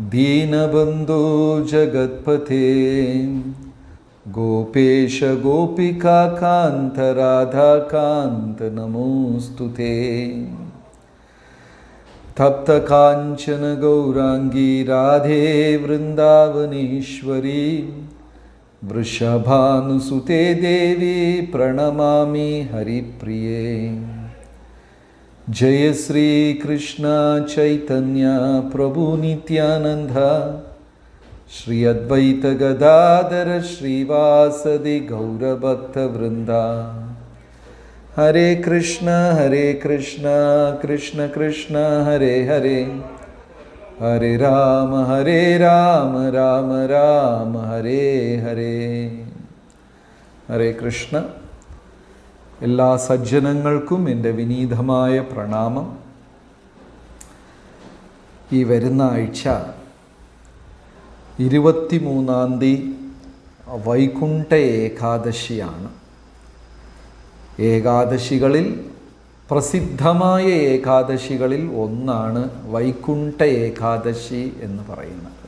दीनबन्धो जगत्पथे। गोपेश गोपिकान्त राधाकान्त, नमोऽस्तु ते। तप्तकाञ्चन गौराङ्गी राधे वृन्दावनेश्वरी। वृषभानुसुते देवी प्रणमामि हरिप्रिये। जय श्री कृष्ण चैतन्य प्रभु नित्यानंद श्री अद्वैत गदाधर श्रीवासदि गौरभक्त वृंदा हरे कृष्ण हरे कृष्ण कृष्ण कृष्ण, हरे हरे। हरे राम हरे राम राम राम, हरे हरे। हरे कृष्ण। എല്ലാ സജ്ജനങ്ങൾക്കും എന്റെ വിനീതമായ പ്രണാമം. ഈ വരുന്ന ആഴ്ച ഇരുപത്തിമൂന്നാം തീയതി വൈകുണ്ഠ ഏകാദശിയാണ്. ഏകാദശികളിൽ പ്രസിദ്ധമായ ഏകാദശികളിൽ ഒന്നാണ് വൈകുണ്ഠ ഏകാദശി എന്ന് പറയുന്നത്.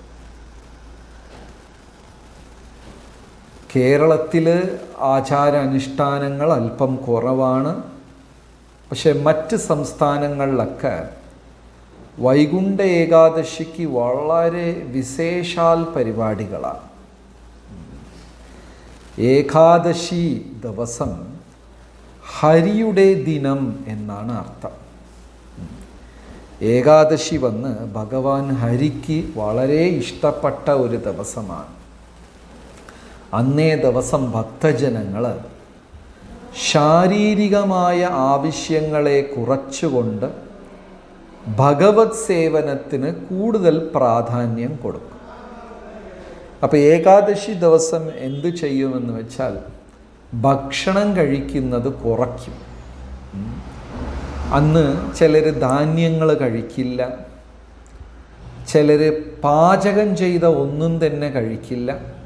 കേരളത്തിൽ ആചാരാനുഷ്ഠാനങ്ങൾ അല്പം കുറവാണ്. പക്ഷേ മറ്റ് സംസ്ഥാനങ്ങളിലൊക്കെ വൈകുണ്ഠ ഏകാദശിക്ക് വളരെ വിശേഷാൽ പരിപാടികളാണ്. ഏകാദശി ദിവസം ഹരിയുടെ ദിനം എന്നാണ് അർത്ഥം. ഏകാദശി വന്ന് ഭഗവാൻ ഹരിക്ക് വളരെ ഇഷ്ടപ്പെട്ട ഒരു ദിവസമാണ്. അന്നേ ദിവസം ഭക്തജനങ്ങൾ ശാരീരികമായ ആവശ്യങ്ങളെ കുറച്ചുകൊണ്ട് ഭഗവത് സേവനത്തിന് കൂടുതൽ പ്രാധാന്യം കൊടുക്കും. അപ്പോൾ ഏകാദശി ദിവസം എന്ത് ചെയ്യുമെന്ന് വെച്ചാൽ ഭക്ഷണം കഴിക്കുന്നത് കുറയ്ക്കും. അന്ന് ചിലർ ധാന്യങ്ങൾ കഴിക്കില്ല. ചിലർ പാചകം ചെയ്ത ഒന്നും തന്നെ കഴിക്കില്ല.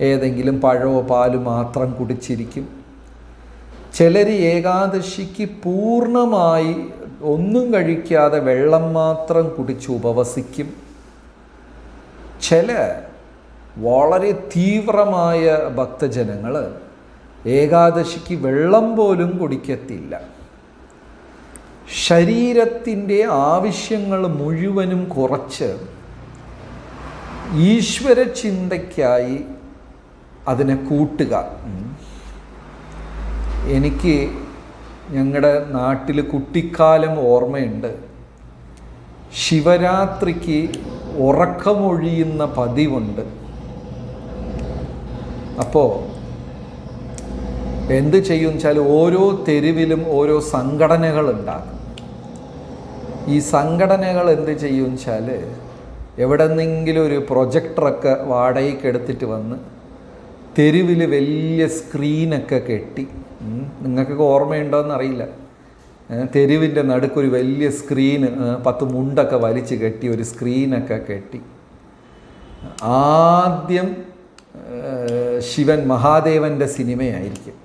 ഏതെങ്കിലും പഴമോ പാൽ മാത്രം കുടിച്ചിരിക്കും. ചിലർ ഏകാദശിക്ക് പൂർണമായി ഒന്നും കഴിക്കാതെ വെള്ളം മാത്രം കുടിച്ച് ഉപവസിക്കും. ചില വളരെ തീവ്രമായ ഭക്തജനങ്ങൾ ഏകാദശിക്ക് വെള്ളം പോലും കുടിക്കത്തില്ല. ശരീരത്തിന്റെ ആവശ്യങ്ങൾ മുഴുവനും കുറച്ച് ഈശ്വര ചിന്തയ്ക്കായി അതിനെ കൂട്ടുക. എനിക്ക് ഞങ്ങളുടെ നാട്ടിൽ കുട്ടിക്കാലം ഓർമ്മയുണ്ട്. ശിവരാത്രിക്ക് ഉറക്കമൊഴിയുന്ന പതിവുണ്ട്. അപ്പോൾ എന്ത് ചെയ്യും വെച്ചാൽ ഓരോ തെരുവിലും ഓരോ സംഘടനകൾ ഉണ്ടാകും ഈ സംഘടനകൾ എന്ത് ചെയ്യും വെച്ചാൽ എവിടെന്നെങ്കിലും ഒരു പ്രൊജക്ടറൊക്കെ വാടകയ്ക്ക് എടുത്തിട്ട് വന്ന് തെരുവിൽ വലിയ സ്ക്രീനൊക്കെ കെട്ടി. നിങ്ങൾക്കൊക്കെ ഓർമ്മയുണ്ടോയെന്ന് അറിയില്ല. തെരുവിന്റെ നടുക്കൊരു വലിയ സ്ക്രീന് പത്ത് മുണ്ടൊക്കെ വലിച്ച് കെട്ടി ഒരു സ്ക്രീനൊക്കെ കെട്ടി. ആദ്യം ശിവൻ മഹാദേവന്റെ സിനിമയായിരിക്കും.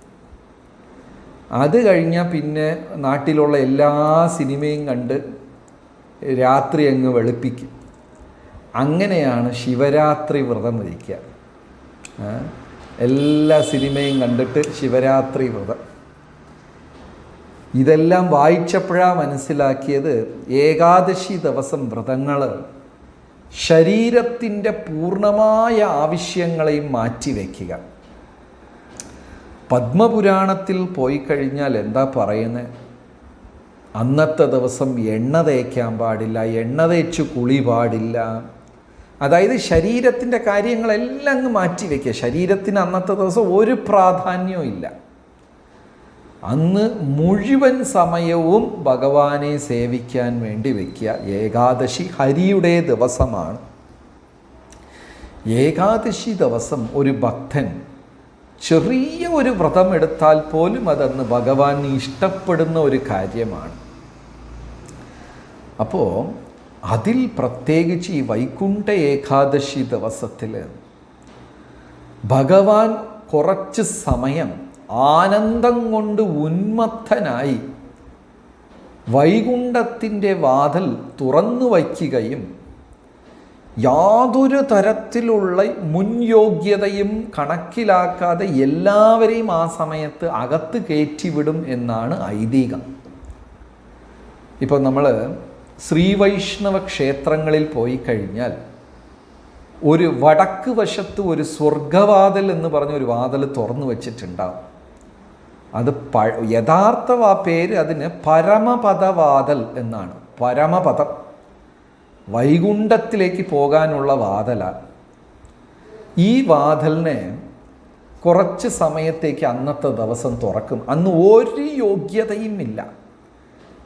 അത് കഴിഞ്ഞാൽ പിന്നെ നാട്ടിലുള്ള എല്ലാ സിനിമയും കണ്ട് രാത്രി അങ്ങ് വെളുപ്പിക്കും. അങ്ങനെയാണ് ശിവരാത്രി വ്രതം വരിക്കുക എല്ലാ സിനിമയും കണ്ടിട്ട് ശിവരാത്രി വ്രതം. ഇതെല്ലാം വായിച്ചപ്പോഴാണ് മനസ്സിലാക്കിയത് ഏകാദശി ദിവസം വ്രതങ്ങൾ ശരീരത്തിന്റെ പൂർണമായ ആവശ്യങ്ങളെയും മാറ്റിവെക്കുക പത്മപുരാണത്തിൽ പോയി കഴിഞ്ഞാൽ എന്താ പറയുന്നത് അന്നത്തെ ദിവസം എണ്ണ തേക്കാൻ പാടില്ല എണ്ണ തേച്ച് കുളി പാടില്ല. അതായത് ശരീരത്തിന്റെ കാര്യങ്ങളെല്ലാം അങ്ങ് മാറ്റി വയ്ക്കുക. ശരീരത്തിന് അന്നത്തെ ദിവസം ഒരു പ്രാധാന്യവും ഇല്ല. അന്ന് മുഴുവൻ സമയവും ഭഗവാനെ സേവിക്കാൻ വേണ്ടി വയ്ക്കുക. ഏകാദശി ഹരിയുടെ ദിവസമാണ്. ഏകാദശി ദിവസം ഒരു ഭക്തൻ ചെറിയ ഒരു വ്രതം എടുത്താൽ പോലും അതന്ന് ഭഗവാൻ ഇഷ്ടപ്പെടുന്ന ഒരു കാര്യമാണ്. അപ്പോൾ അതിൽ പ്രത്യേകിച്ച് ഈ വൈകുണ്ഠ ഏകാദശി ദിവസത്തിൽ ഭഗവാൻ കുറച്ച് സമയം ആനന്ദം കൊണ്ട് ഉന്മത്തനായി വൈകുണ്ഠത്തിന്റെ വാതിൽ തുറന്നു വയ്ക്കുകയും യാതൊരു തരത്തിലുള്ള മുൻയോഗ്യതയും കണക്കിലാക്കാതെ എല്ലാവരെയും ആ സമയത്ത് അകത്ത് കയറ്റിവിടും എന്നാണ് ഐതിഹ്യം. ഇപ്പോൾ നമ്മൾ ശ്രീവൈഷ്ണവ ക്ഷേത്രങ്ങളിൽ പോയി കഴിഞ്ഞാൽ ഒരു വടക്ക് വശത്ത് ഒരു സ്വർഗവാതിൽ എന്ന് പറഞ്ഞ ഒരു വാതിൽ തുറന്നു വച്ചിട്ടുണ്ടാവും. അത് പ യഥാർത്ഥ ആ പേര് അതിന് പരമപദവാതൽ എന്നാണ്. പരമപദം. വൈകുണ്ഠത്തിലേക്ക് പോകാനുള്ള വാതലാണ്. ഈ വാതലിനെ കുറച്ച് സമയത്തേക്ക് അന്നത്തെ ദിവസം തുറക്കും. അന്ന് ഒരു യോഗ്യതയും ഇല്ല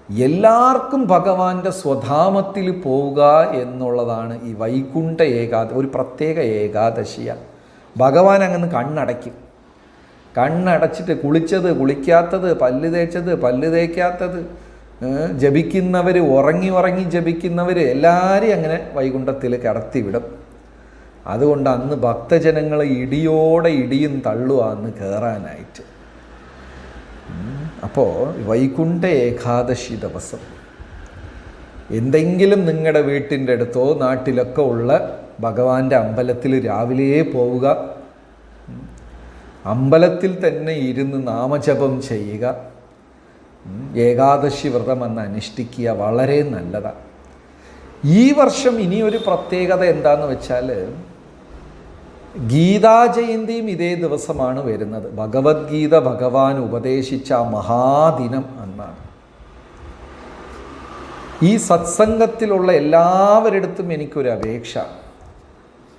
എല്ലാവർക്കും ഭഗവാന്റെ സ്വധാമത്തിൽ പോവുക എന്നുള്ളതാണ് ഈ വൈകുണ്ഠ ഏകാദ ഒരു പ്രത്യേക ഏകാദശിയാണ് ഭഗവാൻ അങ്ങനെ കണ്ണടയ്ക്കും. കണ്ണടച്ചിട്ട് കുളിച്ചത് കുളിക്കാത്തത് പല്ല് തേച്ചത് പല്ല് തേക്കാത്തത് ജപിക്കുന്നവർ ഉറങ്ങി ഉറങ്ങി ജപിക്കുന്നവർ എല്ലാവരെയും അങ്ങനെ വൈകുണ്ഠത്തിൽ കിടത്തിവിടും. അതുകൊണ്ട് അന്ന് ഭക്തജനങ്ങൾ ഇടിയോടെ ഇടിയും തള്ളുക അന്ന് കയറാനായിട്ട് അപ്പോൾ വൈകുണ്ഠ ഏകാദശി ദിവസം. എന്തെങ്കിലും നിങ്ങളുടെ വീട്ടിന്റെ അടുത്തോ നാട്ടിലൊക്കെ ഉള്ള ഭഗവാന്റെ അമ്പലത്തിൽ രാവിലെ പോവുക. അമ്പലത്തിൽ തന്നെ ഇരുന്ന് നാമജപം ചെയ്യുക. ഏകാദശി വ്രതം എന്ന് അനുഷ്ഠിക്കുക വളരെ നല്ലതാണ് ഈ വർഷം ഇനിയൊരു പ്രത്യേകത എന്താണെന്ന് വെച്ചാൽ ഗീതാ ജയന്തിയും ഇതേ ദിവസമാണ് വരുന്നത്. ഭഗവത്ഗീത ഭഗവാൻ ഉപദേശിച്ച മഹാദിനം എന്നാണ്. ഈ സത്സംഗത്തിലുള്ള എല്ലാവരിടത്തും എനിക്കൊരു അപേക്ഷ.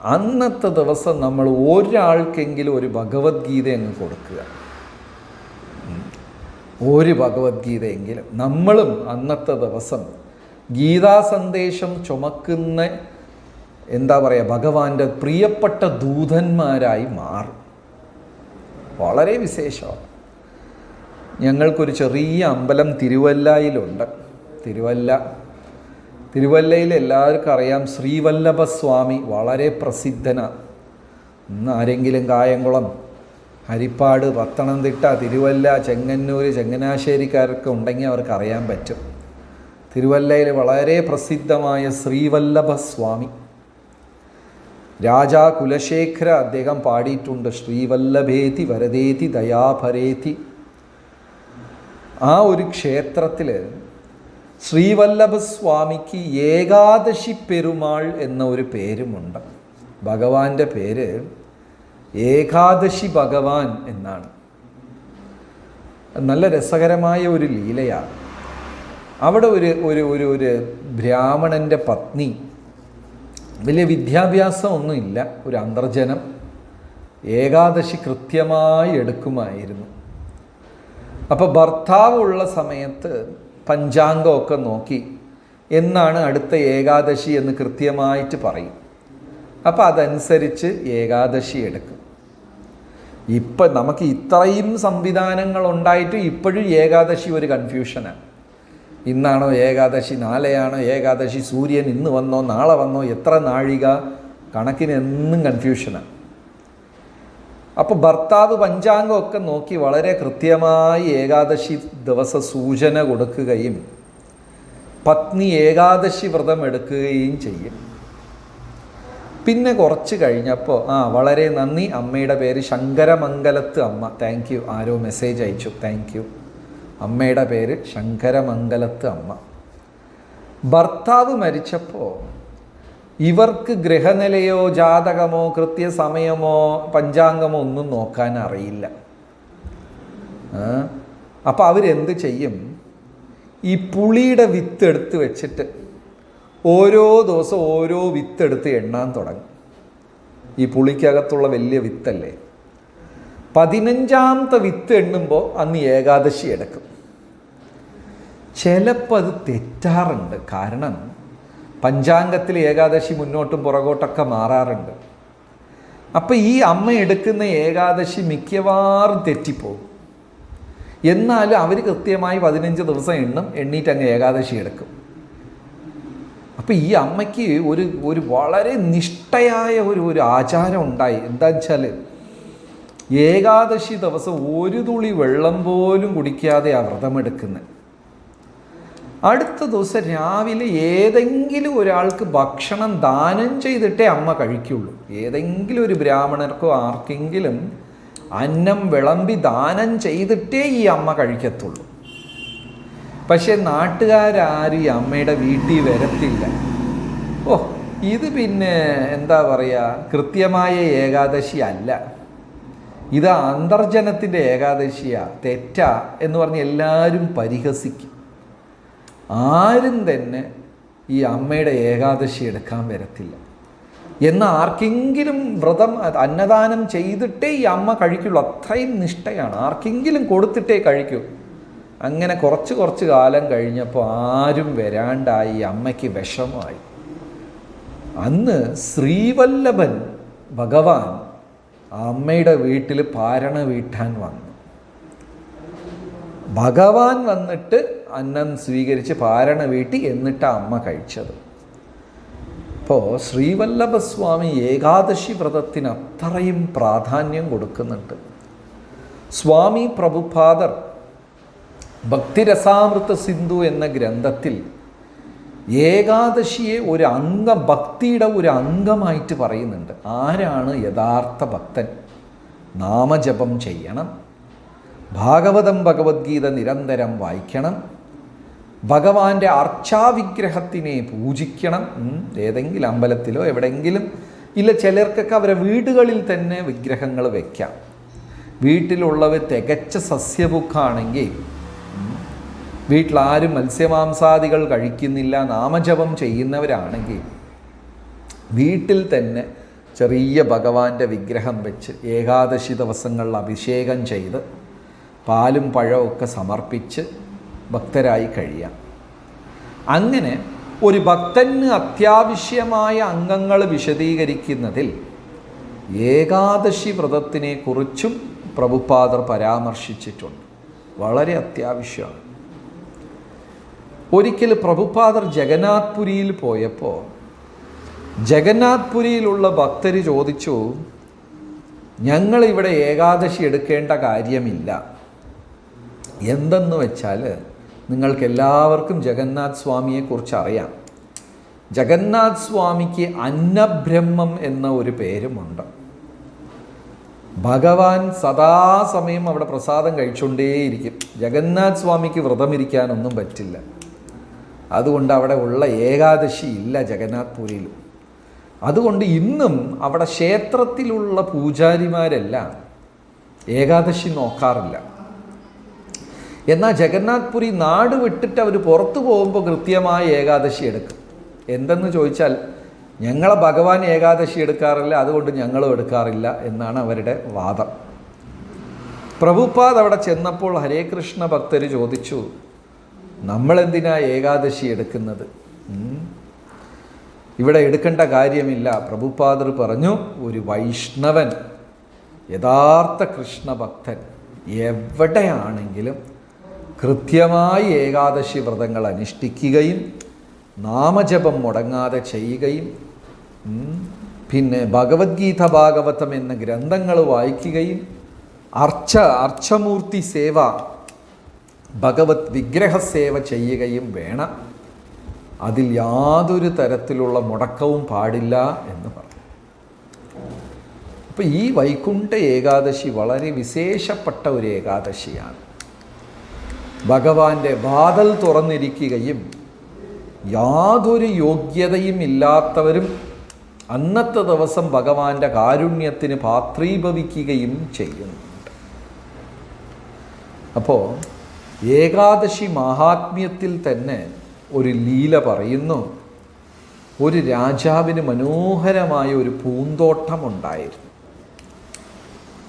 അന്നത്തെ ദിവസം നമ്മൾ ഒരാൾക്കെങ്കിലും ഒരു ഭഗവത്ഗീത അങ്ങ് കൊടുക്കുക. ഒരു ഭഗവത്ഗീതയെങ്കിലും. നമ്മളും അന്നത്തെ ദിവസം ഗീതാ സന്ദേശം ചുമക്കുന്ന എന്താ പറയുക ഭഗവാന്റെ പ്രിയപ്പെട്ട ദൂതന്മാരായി മാറും. വളരെ വിശേഷമാണ്. ഞങ്ങൾക്കൊരു ചെറിയ അമ്പലം തിരുവല്ലയിലുണ്ട്. തിരുവല്ല തിരുവല്ലയിൽ എല്ലാവർക്കും അറിയാം ശ്രീവല്ലഭ സ്വാമി വളരെ പ്രസിദ്ധനാണ്. ഇന്ന് ആരെങ്കിലും കായംകുളം ഹരിപ്പാട് പത്തനംതിട്ട തിരുവല്ല ചെങ്ങന്നൂർ ചങ്ങനാശ്ശേരിക്കാരൊക്കെ ഉണ്ടെങ്കിൽ അവർക്ക് അറിയാൻ പറ്റും. തിരുവല്ലയിൽ വളരെ പ്രസിദ്ധമായ ശ്രീവല്ലഭ സ്വാമി രാജാ കുലശേഖര അദ്ദേഹം പാടിയിട്ടുണ്ട്. ശ്രീവല്ലഭേതി വരദേതി ദയാഭരേതി. ആ ഒരു ക്ഷേത്രത്തിൽ ശ്രീവല്ലഭ സ്വാമിക്ക് ഏകാദശി പെരുമാൾ എന്ന ഒരു പേരുമുണ്ട്. ഭഗവാന്റെ പേര് ഏകാദശി ഭഗവാൻ എന്നാണ്. നല്ല രസകരമായ ഒരു ലീലയാണ്. അവിടെ ഒരു ഒരു ഒരു ഒരു ബ്രാഹ്മണന്റെ പത്നി വലിയ വിദ്യാഭ്യാസം ഒന്നുമില്ല ഒരു അന്തർജനം ഏകാദശി കൃത്യമായി എടുക്കുമായിരുന്നു. അപ്പോൾ ഭർത്താവ് ഉള്ള സമയത്ത് പഞ്ചാംഗമൊക്കെ നോക്കി എന്നാണ് അടുത്ത ഏകാദശി എന്ന് കൃത്യമായിട്ട് പറയും. അപ്പോൾ അതനുസരിച്ച് ഏകാദശി എടുക്കും. ഇപ്പം നമുക്ക് ഇത്രയും സംവിധാനങ്ങൾ ഉണ്ടായിട്ട് ഇപ്പോഴും ഏകാദശി ഒരു കൺഫ്യൂഷനാണ് ഇന്നാണോ ഏകാദശി? നാളെയാണോ ഏകാദശി? സൂര്യൻ ഇന്ന് വന്നോ? നാളെ വന്നോ? എത്ര നാഴിക? കണക്കിന് എന്നും കൺഫ്യൂഷനാണ് അപ്പോൾ ഭർത്താവ് പഞ്ചാംഗമൊക്കെ നോക്കി വളരെ കൃത്യമായി ഏകാദശി ദിവസ സൂചന കൊടുക്കുകയും പത്നി ഏകാദശി വ്രതം എടുക്കുകയും ചെയ്യും. പിന്നെ കുറച്ച് കഴിഞ്ഞപ്പോൾ ആ വളരെ നന്ദി. അമ്മയുടെ പേര് ശങ്കരമംഗലത്ത് അമ്മ. താങ്ക് യു ആരോ മെസ്സേജ് അയച്ചു. താങ്ക് യു അമ്മയുടെ പേര് ശങ്കരമംഗലത്ത് അമ്മ. ഭർത്താവ് മരിച്ചപ്പോൾ ഇവർക്ക് ഗ്രഹനിലയോ ജാതകമോ കൃത്യസമയമോ പഞ്ചാംഗമോ ഒന്നും നോക്കാൻ അറിയില്ല. അപ്പോൾ അവരെന്ത് ചെയ്യും? ഈ പുളിയുടെ വിത്ത് എടുത്ത് വെച്ചിട്ട് ഓരോ ദിവസം ഓരോ വിത്തെടുത്ത് എണ്ണാൻ തുടങ്ങും. ഈ പുളിക്കകത്തുള്ള വലിയ വിത്തല്ലേ? പതിനഞ്ചാമത്തെ വിത്ത് എണ്ണുമ്പോൾ അന്ന് ഏകാദശി എടുക്കും. ചിലപ്പോൾ അത് തെറ്റാറുണ്ട്. കാരണം പഞ്ചാംഗത്തിൽ ഏകാദശി മുന്നോട്ടും പുറകോട്ടൊക്കെ മാറാറുണ്ട്. അപ്പം ഈ അമ്മ എടുക്കുന്ന ഏകാദശി മിക്കവാറും തെറ്റിപ്പോകും. എന്നാലും അവർ കൃത്യമായി പതിനഞ്ച് ദിവസം എണ്ണും എണ്ണീറ്റ് അങ്ങ് ഏകാദശി എടുക്കും. അപ്പോൾ ഈ അമ്മയ്ക്ക് ഒരു ഒരു വളരെ നിഷ്ഠയായ ഒരു ഒരു ആചാരം ഉണ്ടായി. എന്താ വെച്ചാൽ ഏകാദശി ദിവസം ഒരു തുളി വെള്ളം പോലും കുടിക്കാതെ ആ വ്രതമെടുക്കുന്നത് അടുത്ത ദിവസം രാവിലെ ഏതെങ്കിലും ഒരാൾക്ക് ഭക്ഷണം ദാനം ചെയ്തിട്ടേ അമ്മ കഴിക്കുള്ളൂ. ഏതെങ്കിലും ഒരു ബ്രാഹ്മണർക്കോ ആർക്കെങ്കിലും അന്നം വിളമ്പി ദാനം ചെയ്തിട്ടേ ഈ അമ്മ കഴിക്കത്തുള്ളൂ. പക്ഷെ നാട്ടുകാരും ഈ അമ്മയുടെ വീട്ടിൽ വരത്തില്ല. ഓ ഇത് പിന്നെ എന്താ പറയുക കൃത്യമായ ഏകാദശി അല്ല. ഇത് അന്തർജനത്തിന്റെ ഏകാദശിയ തെറ്റ എന്ന് പറഞ്ഞ് എല്ലാവരും പരിഹസിക്കും. ആരും തന്നെ ഈ അമ്മയുടെ ഏകാദശി എടുക്കാൻ വരത്തില്ല. എന്ന് ആർക്കെങ്കിലും വ്രതം അന്നദാനം ചെയ്തിട്ടേ ഈ അമ്മ കഴിക്കുള്ളൂ. അത്രയും നിഷ്ഠയാണ്. ആർക്കെങ്കിലും കൊടുത്തിട്ടേ കഴിക്കൂ. അങ്ങനെ കുറച്ച് കുറച്ച് കാലം കഴിഞ്ഞപ്പോൾ ആരും വരാണ്ടായി. അമ്മയ്ക്ക് വിഷമായി അന്ന് ശ്രീവല്ലഭൻ ഭഗവാൻ അമ്മയുടെ വീട്ടിൽ പാരണ വീട്ടാൻ വന്നു. ഭഗവാൻ വന്നിട്ട് അന്നം സ്വീകരിച്ച് പാരണ വീട്ടി എന്നിട്ട് അമ്മ കഴിച്ചത്. അപ്പോൾ ശ്രീവല്ലഭസ്വാമി ഏകാദശി വ്രതത്തിന് അത്രയും പ്രാധാന്യം കൊടുക്കുന്നുണ്ട്. സ്വാമി പ്രഭുപാദർ ഭക്തിരസാമൃത സിന്ധു എന്ന ഗ്രന്ഥത്തിൽ ഏകാദശിയെ ഒരു അംഗം ഭക്തിയുടെ ഒരു അംഗമായിട്ട് പറയുന്നുണ്ട്. ആരാണ് യഥാർത്ഥ ഭക്തൻ? നാമജപം ചെയ്യണം. ഭാഗവതം ഭഗവത്ഗീത നിരന്തരം വായിക്കണം. ഭഗവാന്റെ അർച്ചാവിഗ്രഹത്തിനെ പൂജിക്കണം. ഏതെങ്കിലും അമ്പലത്തിലോ എവിടെയെങ്കിലും ഇല്ല ചിലർക്കൊക്കെ അവരെ വീടുകളിൽ തന്നെ വിഗ്രഹങ്ങൾ വയ്ക്കാം വീട്ടിലുള്ളവർ തികച്ച സസ്യബുക്കാണെങ്കിൽ വീട്ടിലാരും മത്സ്യമാംസാദികൾ കഴിക്കുന്നില്ല നാമജപം ചെയ്യുന്നവരാണെങ്കിൽ വീട്ടിൽ തന്നെ ചെറിയ ഭഗവാന്റെ വിഗ്രഹം വെച്ച് ഏകാദശി ദിവസങ്ങളിൽ അഭിഷേകം ചെയ്ത് പാലും പഴമൊക്കെ സമർപ്പിച്ച് ഭക്തരായി കഴിയാം. അങ്ങനെ ഒരു ഭക്തന് അത്യാവശ്യമായ അംഗങ്ങൾ വിശദീകരിക്കുന്നതിൽ ഏകാദശി വ്രതത്തിനെ കുറിച്ചും പ്രഭുപാദർ പരാമർശിച്ചിട്ടുണ്ട്. വളരെ അത്യാവശ്യമാണ്. ഒരിക്കൽ പ്രഭുപാദർ ജഗന്നാഥ് പുരിയിൽ പോയപ്പോൾ ജഗന്നാഥ് പുരിയിലുള്ള ഭക്തർ ചോദിച്ചു ഞങ്ങളിവിടെ ഏകാദശി എടുക്കേണ്ട കാര്യമില്ല. എന്തെന്ന് വെച്ചാൽ നിങ്ങൾക്ക് എല്ലാവർക്കും ജഗന്നാഥ് സ്വാമിയെക്കുറിച്ച് അറിയാം. ജഗന്നാഥ് സ്വാമിക്ക് അന്നബ്രഹ്മം എന്ന ഒരു പേരുമുണ്ട്. ഭഗവാൻ സദാസമയം അവിടെ പ്രസാദം കഴിച്ചുകൊണ്ടേയിരിക്കും. ജഗന്നാഥ് സ്വാമിക്ക് വ്രതമിരിക്കാനൊന്നും പറ്റില്ല. അതുകൊണ്ട് അവിടെ ഉള്ള ഏകാദശി ഇല്ല ജഗന്നാഥ് പുരിയിലും. അതുകൊണ്ട് ഇന്നും അവിടെ ക്ഷേത്രത്തിലുള്ള പൂജാരിമാരെല്ലാം ഏകാദശി നോക്കാറില്ല. എന്നാൽ ജഗന്നാഥ് പുരി നാട് വിട്ടിട്ട് അവർ പുറത്തു പോകുമ്പോൾ കൃത്യമായ ഏകാദശി എടുക്കും. എന്തെന്ന് ചോദിച്ചാൽ ഞങ്ങളെ ഭഗവാൻ ഏകാദശി എടുക്കാറില്ല അതുകൊണ്ട് ഞങ്ങളും എടുക്കാറില്ല എന്നാണ് അവരുടെ വാദം. പ്രഭുപാദ് അവിടെ ചെന്നപ്പോൾ ഹരേ കൃഷ്ണ ഭക്തർ ചോദിച്ചു നമ്മളെന്തിനാ ഏകാദശി എടുക്കുന്നത്? ഇവിടെ എടുക്കേണ്ട കാര്യമില്ല. പ്രഭുപാദർ പറഞ്ഞു ഒരു വൈഷ്ണവൻ യഥാർത്ഥ കൃഷ്ണഭക്തൻ എവിടെയാണെങ്കിലും കൃത്യമായി ഏകാദശി വ്രതങ്ങൾ അനുഷ്ഠിക്കുകയും നാമജപം മുടങ്ങാതെ ചെയ്യുകയും പിന്നെ ഭഗവത്ഗീത ഭാഗവതം എന്ന ഗ്രന്ഥങ്ങൾ വായിക്കുകയും അർച്ച അർച്ചമൂർത്തി സേവ ഭഗവത് വിഗ്രഹ സേവ ചെയ്യുകയും വേണം. അതിൽ യാതൊരു തരത്തിലുള്ള മുടക്കവും പാടില്ല എന്ന് പറഞ്ഞു. അപ്പം ഈ വൈകുണ്ഠ ഏകാദശി വളരെ വിശേഷപ്പെട്ട ഒരു ഏകാദശിയാണ്. ഭഗവാന്റെ വാതൽ തുറന്നിരിക്കുകയും യാതൊരു യോഗ്യതയും ഇല്ലാത്തവരും അന്നത്തെ ദിവസം ഭഗവാന്റെ കാരുണ്യത്തിന് പാത്രീഭവിക്കുകയും ചെയ്യുന്നുണ്ട്. അപ്പോൾ ഏകാദശി മഹാത്മ്യത്തിൽ തന്നെ ഒരു ലീല പറയുന്നു. ഒരു രാജാവിന് മനോഹരമായ ഒരു പൂന്തോട്ടമുണ്ടായിരുന്നു.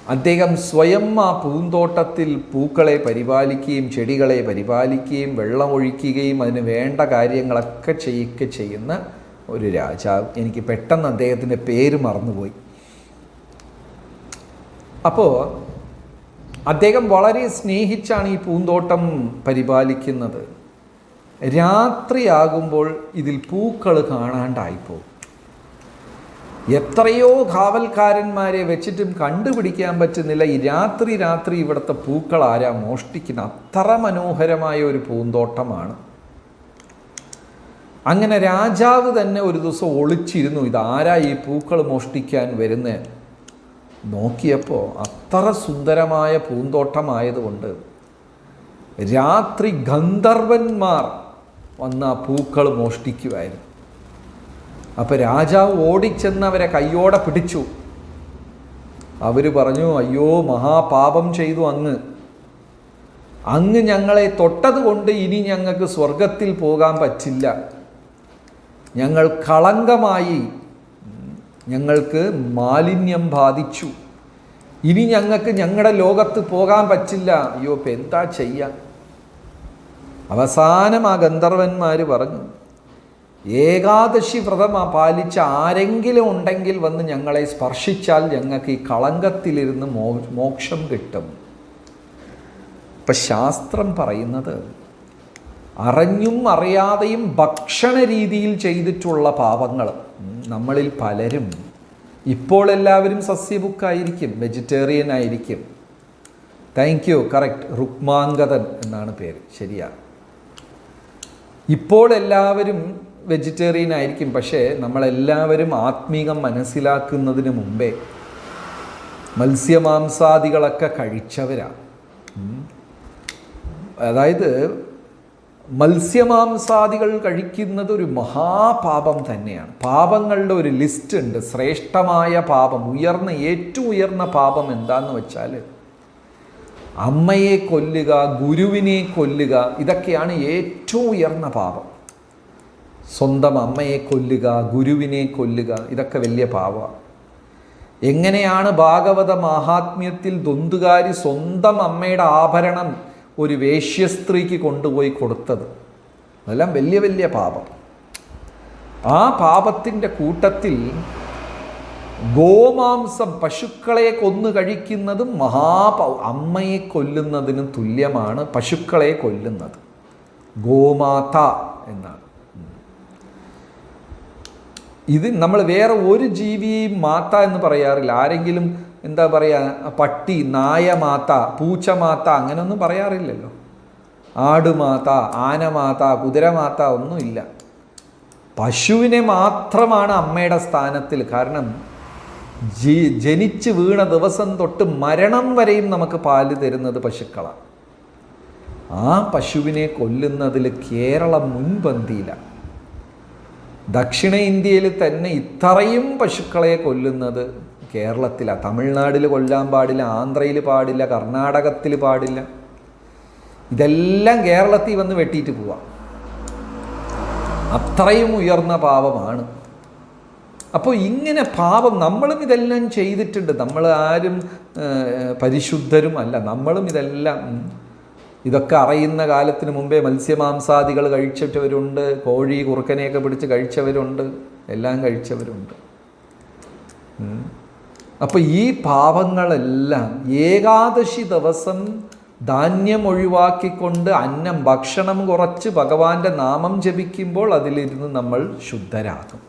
അദ്ദേഹം സ്വയം ആ പൂന്തോട്ടത്തിൽ പൂക്കളെ പരിപാലിക്കുകയും ചെടികളെ പരിപാലിക്കുകയും വെള്ളമൊഴിക്കുകയും അതിന് വേണ്ട കാര്യങ്ങളൊക്കെ ചെയ്യുക ചെയ്യുന്ന ഒരു രാജാവ്. എനിക്ക് പെട്ടെന്ന് അദ്ദേഹത്തിന്റെ പേര് മറന്നുപോയി. അപ്പോൾ അദ്ദേഹം വളരെ സ്നേഹിച്ചാണ് ഈ പൂന്തോട്ടം പരിപാലിക്കുന്നത്. രാത്രിയാകുമ്പോൾ ഇതിൽ പൂക്കൾ കാണാണ്ടായിപ്പോകും എത്രയോ കാവൽക്കാരന്മാരെ വെച്ചിട്ടും കണ്ടുപിടിക്കാൻ പറ്റുന്നില്ല. ഈ രാത്രി രാത്രി ഇവിടുത്തെ പൂക്കൾ ആരാ മോഷ്ടിക്കുന്ന? അത്ര മനോഹരമായ ഒരു പൂന്തോട്ടമാണ്. അങ്ങനെ രാജാവ് തന്നെ ഒരു ദിവസം ഒളിച്ചിരുന്നു. ഇതാരാ ഈ പൂക്കൾ മോഷ്ടിക്കാൻ വരുന്നത് നോക്കിയപ്പോൾ അത്ര സുന്ദരമായ പൂന്തോട്ടമായതുകൊണ്ട് രാത്രി ഗന്ധർവന്മാർ വന്ന ആ പൂക്കൾ മോഷ്ടിക്കുമായിരുന്നു അപ്പോൾ രാജാവ് ഓടിച്ചെന്ന് അവരെ കയ്യോടെ പിടിച്ചു. അവർ പറഞ്ഞു അയ്യോ മഹാപാപം ചെയ്തു അങ്ങ്. അങ്ങ് ഞങ്ങളെ തൊട്ടത് കൊണ്ട് ഇനി ഞങ്ങൾക്ക് സ്വർഗത്തിൽ പോകാൻ പറ്റില്ല. ഞങ്ങൾ കളങ്കമായി ഞങ്ങൾക്ക് മാലിന്യം ബാധിച്ചു. ഇനി ഞങ്ങൾക്ക് ഞങ്ങളുടെ ലോകത്ത് പോകാൻ പറ്റില്ല. അയ്യോ ഇപ്പം എന്താ ചെയ്യാം? അവസാനം ആ ഗന്ധർവന്മാർ പറഞ്ഞു ഏകാദശി വ്രതം ആ പാലിച്ച ആരെങ്കിലും ഉണ്ടെങ്കിൽ വന്ന് ഞങ്ങളെ സ്പർശിച്ചാൽ ഞങ്ങൾക്ക് ഈ കളങ്കത്തിലിരുന്ന് മോ മോക്ഷം കിട്ടും. ഇപ്പം ശാസ്ത്രം പറയുന്നത് അറിഞ്ഞും അറിയാതെയും ഭക്ഷണ രീതിയിൽ ചെയ്തിട്ടുള്ള പാപങ്ങൾ ഉം, നമ്മളിൽ പലരും ഇപ്പോൾ എല്ലാവരും സസ്യബുക്കായിരിക്കും വെജിറ്റേറിയൻ ആയിരിക്കും. താങ്ക് യു കറക്റ്റ് റുക്മാങ്കതൻ എന്നാണ് പേര്. ശരിയാണ് ഇപ്പോൾ എല്ലാവരും വെജിറ്റേറിയൻ ആയിരിക്കും പക്ഷേ നമ്മളെല്ലാവരും ആത്മീകം മനസ്സിലാക്കുന്നതിന് മുമ്പേ മത്സ്യമാംസാദികളൊക്കെ കഴിച്ചവരാണ്. അതായത് മത്സ്യമാംസാദികൾ കഴിക്കുന്നത് ഒരു മഹാപാപം തന്നെയാണ്. പാപങ്ങളുടെ ഒരു ലിസ്റ്റ് ഉണ്ട്. ശ്രേഷ്ഠമായ പാപം ഉയർന്ന ഏറ്റവും ഉയർന്ന പാപം എന്താന്ന് വെച്ചാൽ അമ്മയെ കൊല്ലുക ഗുരുവിനെ കൊല്ലുക ഇതൊക്കെയാണ് ഏറ്റവും ഉയർന്ന പാപം. സ്വന്തം അമ്മയെ കൊല്ലുക ഗുരുവിനെ കൊല്ലുക ഇതൊക്കെ വലിയ പാപമാണ്. എങ്ങനെയാണ് ഭാഗവത മാഹാത്മ്യത്തിൽ ദ്വന്ദ്കാരി സ്വന്തം അമ്മയുടെ ആഭരണം ഒരു വേശ്യസ്ത്രീക്ക് കൊണ്ടുപോയി കൊടുത്തത്. അതെല്ലാം വലിയ വലിയ പാപം. ആ പാപത്തിന്റെ കൂട്ടത്തിൽ ഗോമാംസം പശുക്കളെ കൊന്നു കഴിക്കുന്നതും മഹാപ അമ്മയെ കൊല്ലുന്നതിന് തുല്യമാണ് പശുക്കളെ കൊല്ലുന്നത്. ഗോമാത എന്നാണ്. ഇത് നമ്മൾ വേറെ ഒരു ജീവിയെയും മാത്ത എന്ന് പറയാറില്ല. ആരെങ്കിലും എന്താ പറയുക പട്ടി നായ മാത്ത പൂച്ച മാത്ത അങ്ങനെയൊന്നും പറയാറില്ലല്ലോ. ആടുമാത്ത ആനമാത്ത കുതിരമാത്ത ഒന്നുമില്ല. പശുവിനെ മാത്രമാണ് അമ്മയുടെ സ്ഥാനത്തിൽ. കാരണം ജി ജനിച്ച് വീണ ദിവസം തൊട്ട് മരണം വരെയും നമുക്ക് പാൽ തരുന്നത് പശുക്കളാണ്. ആ പശുവിനെ കൊല്ലുന്നതിൽ കേരളം മുൻപന്തിയിലാണ് ദക്ഷിണേന്ത്യയിൽ തന്നെ ഇത്രയും പശുക്കളെ കൊല്ലുന്നത് കേരളത്തിലാണ് തമിഴ്നാട്ടിൽ കൊല്ലാൻ പാടില്ല ആന്ധ്രയിൽ പാടില്ല കർണാടകത്തിൽ പാടില്ല. ഇതെല്ലാം കേരളത്തിൽ വന്ന് വെട്ടിയിട്ട് പോവാം. അത്രയും ഉയർന്ന പാപമാണ്. അപ്പോൾ ഇങ്ങനെ പാപം നമ്മളും ഇതെല്ലാം ചെയ്തിട്ടുണ്ട്. നമ്മൾ ആരും പരിശുദ്ധരും അല്ല നമ്മളും ഇതെല്ലാം ഇതൊക്കെ അറിയുന്ന കാലത്തിന് മുമ്പേ മത്സ്യമാംസാദികൾ കഴിച്ചിട്ടവരുണ്ട് കോഴി കുറുക്കനെയൊക്കെ പിടിച്ച് കഴിച്ചവരുണ്ട് എല്ലാം കഴിച്ചവരുണ്ട്. അപ്പോൾ ഈ പാപങ്ങളെല്ലാം ഏകാദശി ദിവസം ധാന്യം ഒഴിവാക്കിക്കൊണ്ട് അന്നം ഭക്ഷണം കുറച്ച് ഭഗവാന്റെ നാമം ജപിക്കുമ്പോൾ അതിലിരുന്ന് നമ്മൾ ശുദ്ധരാകും.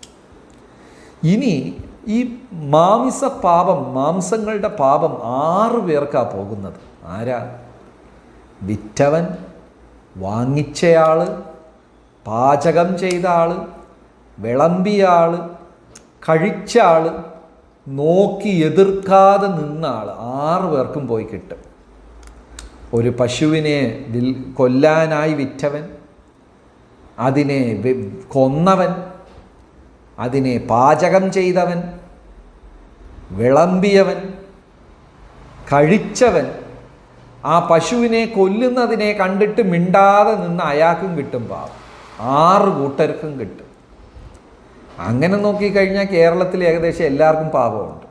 ഇനി ഈ മാംസ പാപം മാംസങ്ങളുടെ പാപം ആറ് പേർക്കാ പോകുന്നത്. ആരാ? വിറ്റവൻ വാങ്ങിച്ചയാൾ പാചകം ചെയ്ത ആൾ വിളമ്പിയ ആൾ കഴിച്ച ആൾ നോക്കി എതിർക്കാതെ നിന്ന ആൾ ആറ് പേർക്കും പോയി കിട്ടും. ഒരു പശുവിനെ കൊല്ലാനായി വിറ്റവൻ അതിനെ കൊന്നവൻ അതിനെ പാചകം ചെയ്തവൻ വിളമ്പിയവൻ കഴിച്ചവൻ ആ പശുവിനെ കൊല്ലുന്നതിനെ കണ്ടിട്ട് മിണ്ടാതെ നിന്ന് അയാൾക്കും കിട്ടും പാവം ആറ് കൂട്ടർക്കും കിട്ടും. അങ്ങനെ നോക്കിക്കഴിഞ്ഞാൽ കേരളത്തിൽ ഏകദേശം എല്ലാവർക്കും പാപമുണ്ട്.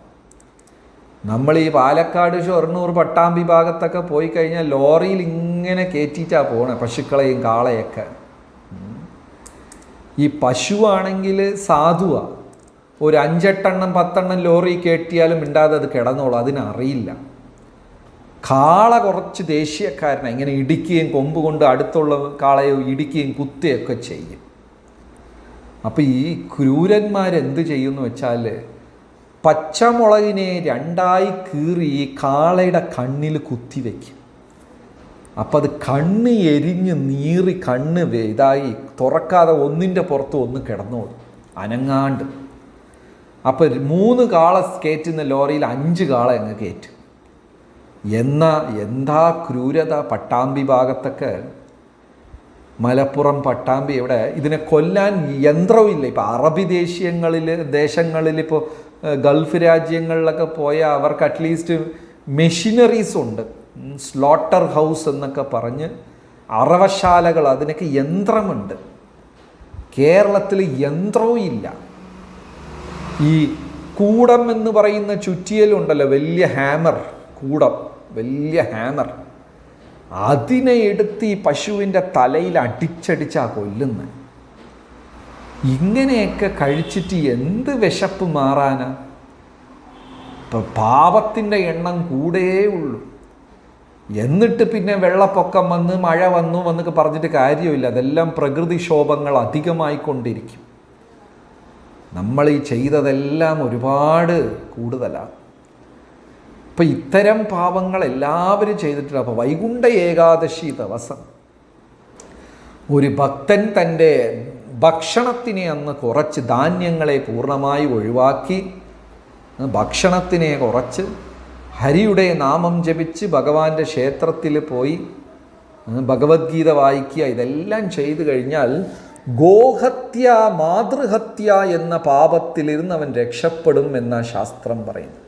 നമ്മൾ ഈ പാലക്കാട് ഷൊർണൂർ പട്ടാമ്പി ഭാഗത്തൊക്കെ പോയി കഴിഞ്ഞാൽ ലോറിയിൽ ഇങ്ങനെ കയറ്റിയിട്ടാണ് പോണേ പശുക്കളെയും കാളയൊക്കെ. ഈ പശുവാണെങ്കിൽ സാധുവാണ് ഒരു അഞ്ചെട്ടെണ്ണം പത്തെണ്ണം ലോറി കയറ്റിയാലും മിണ്ടാതെ അത് കിടന്നോളൂ അതിനറിയില്ല കാള കുറച്ച് ദേശീയക്കാരനാണ് ഇങ്ങനെ ഇടിക്കുകയും കൊമ്പ് കൊണ്ട് അടുത്തുള്ള കാളയോ ഇടിക്കുകയും കുത്തുകയൊക്കെ ചെയ്യും. അപ്പോൾ ഈ ക്രൂരന്മാരെന്ത് ചെയ്യുമെന്ന് വെച്ചാൽ പച്ചമുളകിനെ രണ്ടായി കീറി കാളയുടെ കണ്ണിൽ കുത്തിവെക്കും അപ്പം അത് കണ്ണ് എരിഞ്ഞ് നീറി കണ്ണ് ഇതായി തുറക്കാതെ ഒന്നിന്റെ പുറത്ത് ഒന്ന് കിടന്നോളും. അനങ്ങാണ്ട്. അപ്പം മൂന്ന് കാള കയറ്റുന്ന ലോറിയിൽ അഞ്ച് കാള അങ്ങ് കയറ്റും എന്നാ എന്താ ക്രൂരത പട്ടാമ്പി ഭാഗത്തൊക്കെ? മലപ്പുറം പട്ടാമ്പി ഇവിടെ ഇതിനെ കൊല്ലാൻ യന്ത്രവുമില്ല ഇപ്പോൾ അറബി ദേശീയങ്ങളിൽ ദേശങ്ങളിൽ ഇപ്പോൾ ഗൾഫ് രാജ്യങ്ങളിലൊക്കെ പോയാൽ അവർക്ക് അറ്റ്ലീസ്റ്റ് മെഷീനറീസ് ഉണ്ട്. സ്ലോട്ടർ ഹൗസ് എന്നൊക്കെ പറഞ്ഞ് അറവശാലകൾ അതിനൊക്കെ യന്ത്രമുണ്ട്. കേരളത്തിൽ യന്ത്രവും ഇല്ല. ഈ കൂടം എന്ന് പറയുന്ന ചുറ്റിയലുണ്ടല്ലോ വലിയ ഹാമർ കൂടം വലിയ ഹാമർ അതിനെ എടുത്ത് ഈ പശുവിന്റെ തലയിൽ അടിച്ചടിച്ചാ കൊല്ലുന്നത് ഇങ്ങനെയൊക്കെ കഴിച്ചിട്ട് എന്ത് വിശപ്പ് മാറാനാ? ഇപ്പം പാപത്തിന്റെ എണ്ണം കൂടേ ഉള്ളൂ. എന്നിട്ട് പിന്നെ വെള്ളപ്പൊക്കം വന്ന് മഴ വന്നു എന്നൊക്കെ പറഞ്ഞിട്ട് കാര്യമില്ല. അതെല്ലാം പ്രകൃതിക്ഷോഭങ്ങൾ അധികമായിക്കൊണ്ടിരിക്കും. നമ്മൾ ഈ ചെയ്തതെല്ലാം ഒരുപാട് കൂടുതലാണ്. ഇപ്പം ഇത്തരം പാപങ്ങൾ എല്ലാവരും ചെയ്തിട്ടില്ല അപ്പോൾ വൈകുണ്ഠ ഏകാദശി ദിവസം. ഒരു ഭക്തൻ തന്റെ ഭക്ഷണത്തിനെ അന്ന് കുറച്ച് ധാന്യങ്ങളെ പൂർണമായി ഒഴിവാക്കി ഭക്ഷണത്തിനെ കുറച്ച് ഹരിയുടെ നാമം ജപിച്ച് ഭഗവാന്റെ ക്ഷേത്രത്തിൽ പോയി ഭഗവത്ഗീത വായിക്കുക ഇതെല്ലാം ചെയ്തു കഴിഞ്ഞാൽ ഗോഹത്യ മാതൃഹത്യ എന്ന പാപത്തിലിരുന്ന് അവൻ രക്ഷപ്പെടും എന്ന ശാസ്ത്രം പറയുന്നു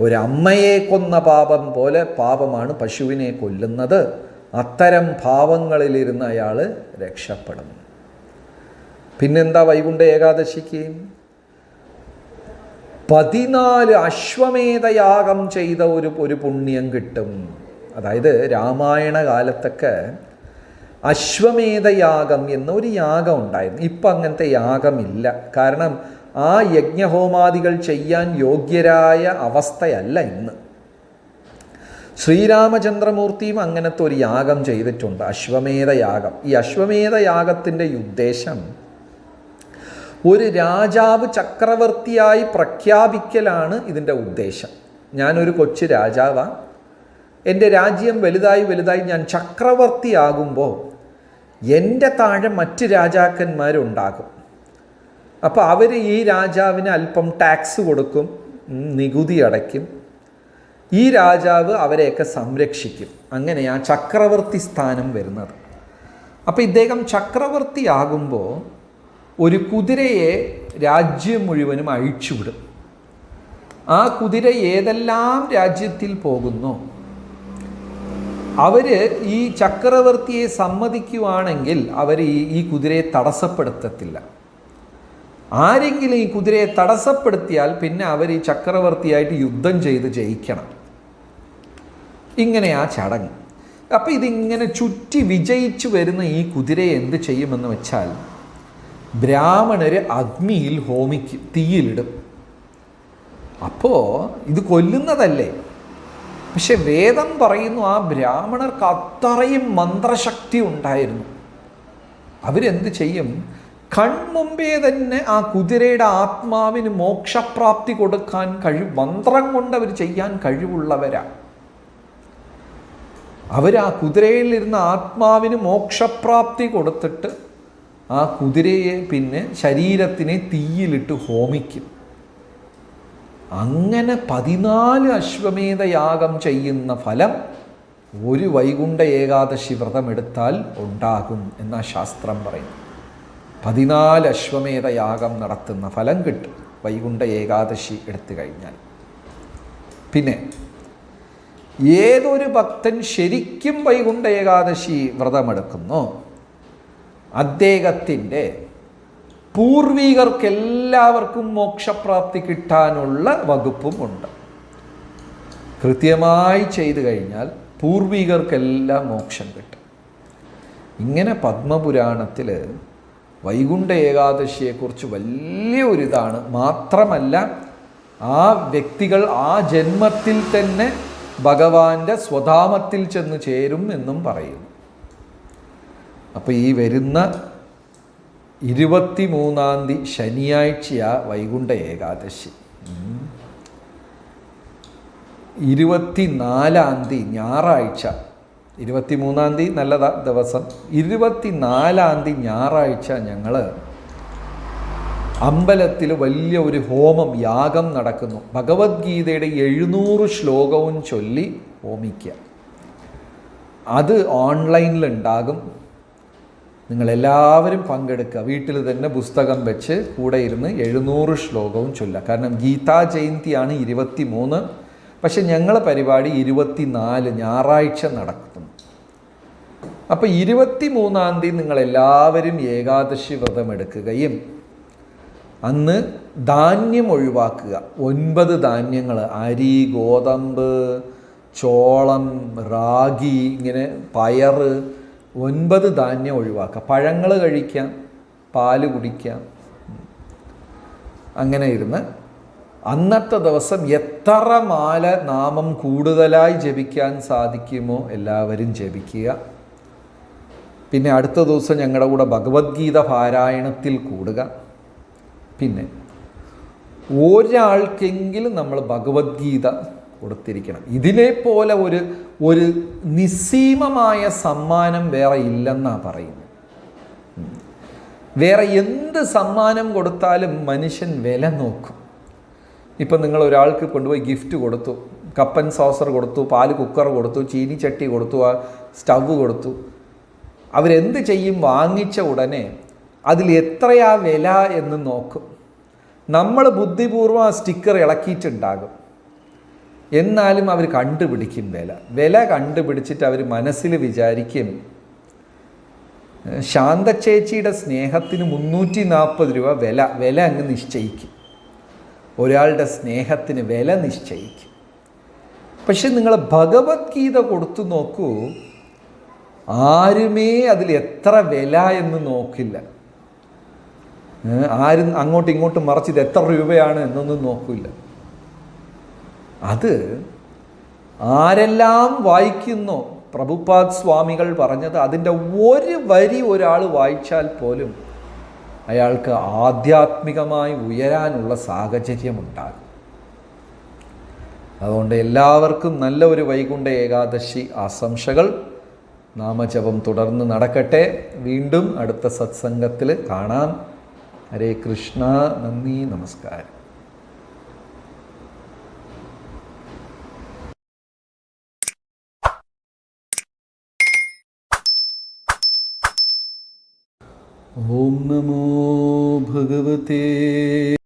ഒരമ്മയെ കൊന്ന പാപം പോലെ പാപമാണ് പശുവിനെ കൊല്ലുന്നത്. അത്തരം പാവങ്ങളിലിരുന്ന് അയാൾ രക്ഷപ്പെടും പിന്നെന്താ വൈകുണ്ഠ ഏകാദശിക്ക്? പതിനാല് അശ്വമേധയാഗം ചെയ്ത ഒരു ഒരു പുണ്യം കിട്ടും. അതായത് രാമായണ കാലത്തൊക്കെ അശ്വമേധയാഗം എന്ന ഒരു യാഗം ഉണ്ടായിരുന്നു. ഇപ്പം അങ്ങനത്തെ യാഗമില്ല. കാരണം ആ യജ്ഞഹോമാദികൾ ചെയ്യാൻ യോഗ്യരായ അവസ്ഥയല്ല ഇന്ന്. ശ്രീരാമചന്ദ്രമൂർത്തിയും അങ്ങനത്തെ ഒരു യാഗം ചെയ്തിട്ടുണ്ട് അശ്വമേധയാഗം. ഈ അശ്വമേധയാഗത്തിന്റെ ഉദ്ദേശം ഒരു രാജാവ് ചക്രവർത്തിയായി പ്രഖ്യാപിക്കലാണ് ഇതിന്റെ ഉദ്ദേശം. ഞാനൊരു കൊച്ചു രാജാവാണ് എന്റെ രാജ്യം വലുതായി വലുതായി ഞാൻ ചക്രവർത്തിയാകുമ്പോൾ എന്റെ താഴെ മറ്റ് രാജാക്കന്മാരുണ്ടാകും. അപ്പോൾ അവർ ഈ രാജാവിന് അല്പം ടാക്സ് കൊടുക്കും നികുതി അടയ്ക്കും. ഈ രാജാവ് അവരെയൊക്കെ സംരക്ഷിക്കും. അങ്ങനെയാ ചക്രവർത്തി സ്ഥാനം വരുന്നത്. അപ്പോൾ ഇദ്ദേഹം ചക്രവർത്തിയാകുമ്പോൾ ഒരു കുതിരയെ രാജ്യം മുഴുവനും അഴിച്ചുവിടും. ആ കുതിര ഏതെല്ലാം രാജ്യത്തിൽ പോകുന്നു? അവർ ഈ ചക്രവർത്തിയെ സമ്മതിക്കുവാണെങ്കിൽ അവർ ഈ ഈ കുതിരയെ തടസ്സപ്പെടുത്തത്തില്ല. ആരെങ്കിലും ഈ കുതിരയെ തടസ്സപ്പെടുത്തിയാൽ പിന്നെ അവർ ഈ ചക്രവർത്തിയായിട്ട് യുദ്ധം ചെയ്ത് ജയിക്കണം. ഇങ്ങനെ ആ ചടങ്ങ്. അപ്പം ഇതിങ്ങനെ ചുറ്റി വിജയിച്ചു വരുന്ന ഈ കുതിരയെ എന്ത് ചെയ്യുമെന്ന് വെച്ചാൽ ബ്രാഹ്മണർ അഗ്നിയിൽ ഹോമിക്കും തീയിലിടും. അപ്പോൾ ഇത് കൊല്ലുന്നതല്ലേ? പക്ഷെ വേദം പറയുന്നു ആ ബ്രാഹ്മണർക്ക് അത്രയും മന്ത്രശക്തി ഉണ്ടായിരുന്നു. അവരെന്ത് ചെയ്യും? കൺമുമ്പേ തന്നെ ആ കുതിരയുടെ ആത്മാവിന് മോക്ഷപ്രാപ്തി കൊടുക്കാൻ കഴിവ് മന്ത്രം കൊണ്ട് അവർ ചെയ്യാൻ കഴിവുള്ളവരാണ് അവർ ആ കുതിരയിലിരുന്ന ആത്മാവിന് മോക്ഷപ്രാപ്തി കൊടുത്തിട്ട് ആ കുതിരയെ പിന്നെ ശരീരത്തിനെ തീയിലിട്ട് ഹോമിക്കും. അങ്ങനെ പതിനാല് അശ്വമേധ യാഗം ചെയ്യുന്ന ഫലം ഒരു വൈകുണ്ഠ ഏകാദശി വ്രതമെടുത്താൽ ഉണ്ടാകും എന്ന ശാസ്ത്രം പറയുന്നു പതിനാല് അശ്വമേധ യാഗം നടത്തുന്ന ഫലം കിട്ടും. വൈകുണ്ഠ ഏകാദശി എടുത്തു കഴിഞ്ഞാൽ. പിന്നെ ഏതൊരു ഭക്തൻ ശരിക്കും വൈകുണ്ഠ ഏകാദശി വ്രതമെടുക്കുന്നു അദ്ദേഹത്തിന്റെ പൂർവികർക്കെല്ലാവർക്കും മോക്ഷപ്രാപ്തി കിട്ടാനുള്ള വകുപ്പും ഉണ്ട്. കൃത്യമായി ചെയ്തു കഴിഞ്ഞാൽ പൂർവികർക്കെല്ലാം മോക്ഷം കിട്ടും. ഇങ്ങനെ പത്മപുരാണത്തിൽ വൈകുണ്ഠ ഏകാദശിയെക്കുറിച്ച് വലിയ ഒരിതാണ് മാത്രമല്ല ആ വ്യക്തികൾ ആ ജന്മത്തിൽ തന്നെ ഭഗവാന്റെ സ്വധാമത്തിൽ ചെന്ന് ചേരും എന്നും പറയുന്നു. അപ്പോൾ ഈ വരുന്ന ഇരുപത്തി മൂന്നാം തീയതി ശനിയാഴ്ചയാ വൈകുണ്ഠ ഏകാദശി. ഇരുപത്തിനാലാം തീയതി ഞായറാഴ്ച ഇരുപത്തിമൂന്നാം തീയതി നല്ല ദിവസം. ഇരുപത്തി നാലാം തീയതി ഞായറാഴ്ച ഞങ്ങൾ അമ്പലത്തിൽ വലിയ ഒരു ഹോമം യാഗം നടക്കുന്നു. ഭഗവത്ഗീതയുടെ എഴുന്നൂറ് ശ്ലോകവും ചൊല്ലി ഹോമിക്കുക അത് ഓൺലൈനിലുണ്ടാകും. നിങ്ങളെല്ലാവരും പങ്കെടുക്കുക. വീട്ടിൽ തന്നെ പുസ്തകം വെച്ച് കൂടെ ഇരുന്ന് എഴുന്നൂറ് ശ്ലോകവും ചൊല്ലുക. കാരണം ഗീതാ ജയന്തിയാണ് ഇരുപത്തി മൂന്ന് പക്ഷെ ഞങ്ങളെ പരിപാടി ഇരുപത്തിനാല് ഞായറാഴ്ച നടക്കുന്നു. അപ്പോൾ ഇരുപത്തി മൂന്നാം തീയതി നിങ്ങളെല്ലാവരും ഏകാദശി വ്രതം എടുക്കുകയും അന്ന് ധാന്യം ഒഴിവാക്കുക. ഒൻപത് ധാന്യങ്ങൾ അരി ഗോതമ്പ് ചോളം റാഗി ഇങ്ങനെ പയറ് ഒൻപത് ധാന്യം ഒഴിവാക്കുക. പഴങ്ങൾ കഴിക്കാം പാൽ കുടിക്കാം. അങ്ങനെ ഇരുന്ന് അന്നത്തെ ദിവസം എത്ര മാല നാമം കൂടുതലായി ജപിക്കാൻ സാധിക്കുമോ എല്ലാവരും ജപിക്കുക. പിന്നെ അടുത്ത ദിവസം ഞങ്ങളുടെ കൂടെ ഭഗവത്ഗീത പാരായണത്തിൽ കൂടുക. പിന്നെ ഒരാൾക്കെങ്കിലും നമ്മൾ ഭഗവത്ഗീത കൊടുത്തിരിക്കണം. ഇതിനെപ്പോലെ പോലെ ഒരു ഒരു നിസ്സീമമായ സമ്മാനം വേറെ ഇല്ലെന്നാണ് പറയുന്നത്. വേറെ എന്ത് സമ്മാനം കൊടുത്താലും മനുഷ്യൻ വില നോക്കും. ഇപ്പം നിങ്ങൾ ഒരാൾക്ക് കൊണ്ടുപോയി ഗിഫ്റ്റ് കൊടുത്തു കപ്പൻ സോസർ കൊടുത്തു പാൽ കുക്കർ കൊടുത്തു ചീനിച്ചട്ടി കൊടുത്തു സ്റ്റവ് കൊടുത്തു അവരെന്ത് ചെയ്യും? വാങ്ങിച്ച ഉടനെ അതിൽ എത്രയാ വില എന്ന് നോക്കും. നമ്മൾ ബുദ്ധിപൂർവം ആ സ്റ്റിക്കർ ഇളക്കിയിട്ടുണ്ടാകും. എന്നാലും അവർ കണ്ടുപിടിക്കും വില. വില കണ്ടുപിടിച്ചിട്ട് അവർ മനസ്സിൽ വിചാരിക്കും ശാന്ത ചേച്ചിയുടെ സ്നേഹത്തിന് മുന്നൂറ്റി നാൽപ്പത് രൂപ വില വില അങ്ങ് നിശ്ചയിക്കും. ഒരാളുടെ സ്നേഹത്തിന് വില നിശ്ചയിക്കും. പക്ഷെ നിങ്ങൾ ഭഗവത്ഗീത കൊടുത്തു നോക്കൂ. ആരുമേ അതിൽ എത്ര വില എന്ന് നോക്കില്ല. ആരും അങ്ങോട്ടും ഇങ്ങോട്ടും മറച്ചിത് എത്ര രൂപയാണ് എന്നൊന്നും നോക്കില്ല. അത് ആരെല്ലാം വായിക്കുന്നോ പ്രഭുപാദ് സ്വാമികൾ പറഞ്ഞത് അതിന്റെ ഒരു വരി ഒരാൾ വായിച്ചാൽ പോലും അയാൾക്ക് ആധ്യാത്മികമായി ഉയരാനുള്ള സാഹചര്യമുണ്ടാകും. അതുകൊണ്ട് എല്ലാവർക്കും നല്ല ഒരു വൈകുണ്ഠ ഏകാദശി ആശംസകൾ. നാമജപം തുടർന്ന് നടക്കട്ടെ. വീണ്ടും അടുത്ത സത്സംഗത്തിൽ കാണാം. ഹരേ കൃഷ്ണ നന്ദി നമസ്കാരം. ഓം നമോ ഭഗവതേ